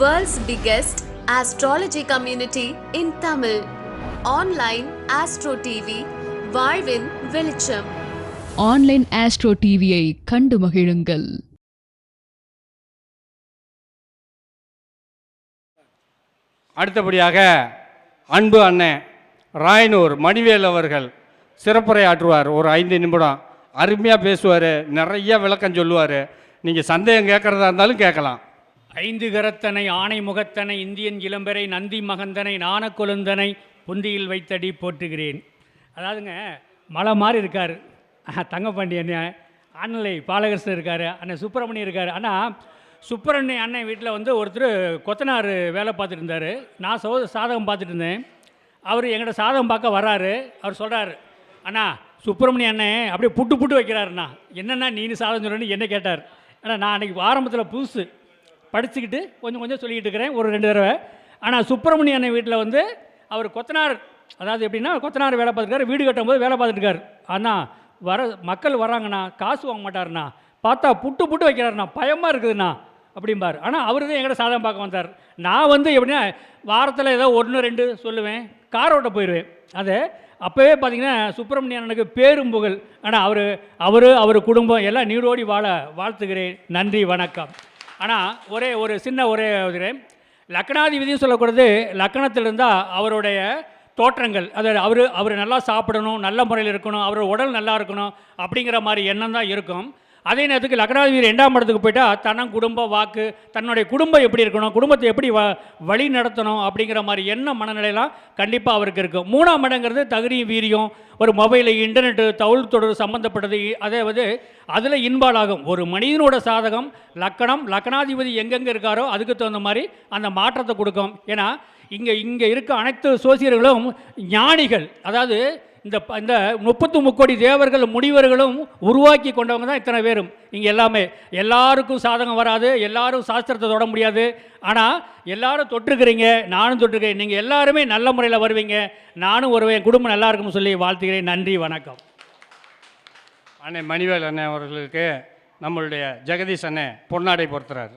World's biggest astrology community in Tamil. Online Astro TV, வாழ்வின் வெளிச்சம். Online astro டிவியை கண்டு மகிழுங்கள். அடுத்தபடியாக அன்பு அண்ணன் ராயனூர் மணிவேல் அவர்கள் சிறப்புரை ஆற்றுவார் ஒரு ஐந்து நிமிடம் அருமையாக பேசுவார் நிறைய விளக்கம் சொல்லுவார். நீங்கள் சந்தேகம் கேட்குறதா இருந்தாலும் கேட்கலாம். ஐந்து கரத்தனை ஆணை முகத்தனை இந்தியன் இளம்பெறை நந்தி மகந்தனை நாணக்கொழுந்தனை புந்தியில் வைத்தடி போற்றுகிறேன். அதாவதுங்க மலை மாதிரி இருக்கார். தங்கப்பாண்டி அண்ணன் அண்ணலை பாலகிருஷ்ணன் இருக்கார் அண்ணன் சுப்பிரமணியம் இருக்கார். ஆனால் சுப்பிரமணிய அண்ணன் வீட்டில் வந்து ஒருத்தர் கொத்தனார் வேலை பார்த்துட்டு இருந்தார். நான் சோ சாதகம் பார்த்துட்டு இருந்தேன். அவர் எங்கள்கிட்ட சாதகம் பார்க்க வர்றாரு அவர் சொல்கிறாரு அண்ணா சுப்பிரமணிய அண்ணன் அப்படியே புட்டு புட்டு வைக்கிறாருண்ணா. என்னண்ணா நீனு சாதம் சொல்லணும்னு என்ன கேட்டார்? ஆனால் நான் அன்றைக்கி ஆரம்பத்தில் புதுசு. படிச்சுக்கிட்டு கொஞ்சம் கொஞ்சம் சொல்லிக்கிட்டு இருக்கிறேன் ஒரு ரெண்டு தடவை. ஆனால் சுப்பிரமணிய அண்ணன் வீட்டில் வந்து அவர் கொத்தனார் அதாவது எப்படின்னா கொத்தனார் வேலை பார்த்துருக்காரு வீடு கட்டும்போது வேலை பார்த்துட்டு ஆனால் வர மக்கள் வராங்கண்ணா காசு வாங்க மாட்டாருண்ணா. பார்த்தா புட்டு புட்டு வைக்கிறாருண்ணா பயமாக இருக்குதுண்ணா அப்படிம்பார். ஆனால் அவர் தான் எங்கிட்ட சாதகம் பார்க்க வந்தார். நான் வந்து எப்படின்னா வாரத்தில் ஏதோ ஒன்று ரெண்டு சொல்லுவேன் கார் ஓட்ட போயிடுவேன் அது அப்போவே பார்த்தீங்கன்னா சுப்பிரமணிய அண்ணனுக்கு பேரும் புகழ். ஆனால் அவர் அவர் அவர் குடும்பம் எல்லாம் நீரோடி வாழ வாழ்த்துகிறேன். நன்றி வணக்கம். ஆனால் ஒரே ஒரு சின்ன ஒரே ஒரு லக்னாதிபதியும் சொல்லக்கூடாது லக்கணத்தில் இருந்தால் அவருடைய தோற்றங்கள் அதாவது அவர் அவர் நல்லா சாப்பிடணும் நல்ல முறையில் இருக்கணும் அவர் உடல் நல்லா இருக்கணும் அப்படிங்கிற மாதிரி எண்ணம் தான் இருக்கும். அதே நேரத்துக்கு லக்னாதிபதி ரெண்டாம் இடத்துக்கு போயிட்டா தனம் குடும்ப வாக்கு தன்னுடைய குடும்பம் எப்படி இருக்கணும் குடும்பத்தை எப்படி வ வழி நடத்தணும் அப்படிங்கிற மாதிரி என்ன மனநிலையெல்லாம் கண்டிப்பாக அவருக்கு இருக்கும் மூணாம் இடங்கிறது தகுதியும் வீரியம் ஒரு மொபைலு இன்டர்நெட்டு தவுள் தொடர் சம்மந்தப்பட்டது அதே வந்து அதில் இன்வால்வ் ஆகும். ஒரு மனிதனோட சாதகம் லக்கணம் லக்கணாதிபதி எங்கெங்கே இருக்காரோ அதுக்கு தகுந்த மாதிரி அந்த மாற்றத்தை கொடுக்கும். ஏன்னா இங்கே இங்கே இருக்க அனைத்து சோசியர்களும் ஞானிகள். அதாவது இந்த இந்த முப்பத்து முக்கோடி தேவர்கள் முனிவர்களும் உருவாக்கி கொண்டவங்க தான் இத்தனை பேரும். இங்கே எல்லாமே. எல்லாருக்கும் சாதகம் வராது எல்லாரும் சாஸ்திரத்தை தொட முடியாது. ஆனால் எல்லாரும் தொட்டிருக்கிறீங்க நானும் தொட்டிருக்கேன் நீங்கள் எல்லாருமே நல்ல முறையில் வருவீங்க. நானும் வருவேன் குடும்பம் நல்லா இருக்கும்னு சொல்லி வாழ்த்துக்கிறேன் நன்றி வணக்கம். அண்ணே மணிவேல் அண்ணன் அவர்களுக்கு நம்மளுடைய ஜெகதீஷ் அண்ணன் பொன்னாடை பொறுத்துறாரு.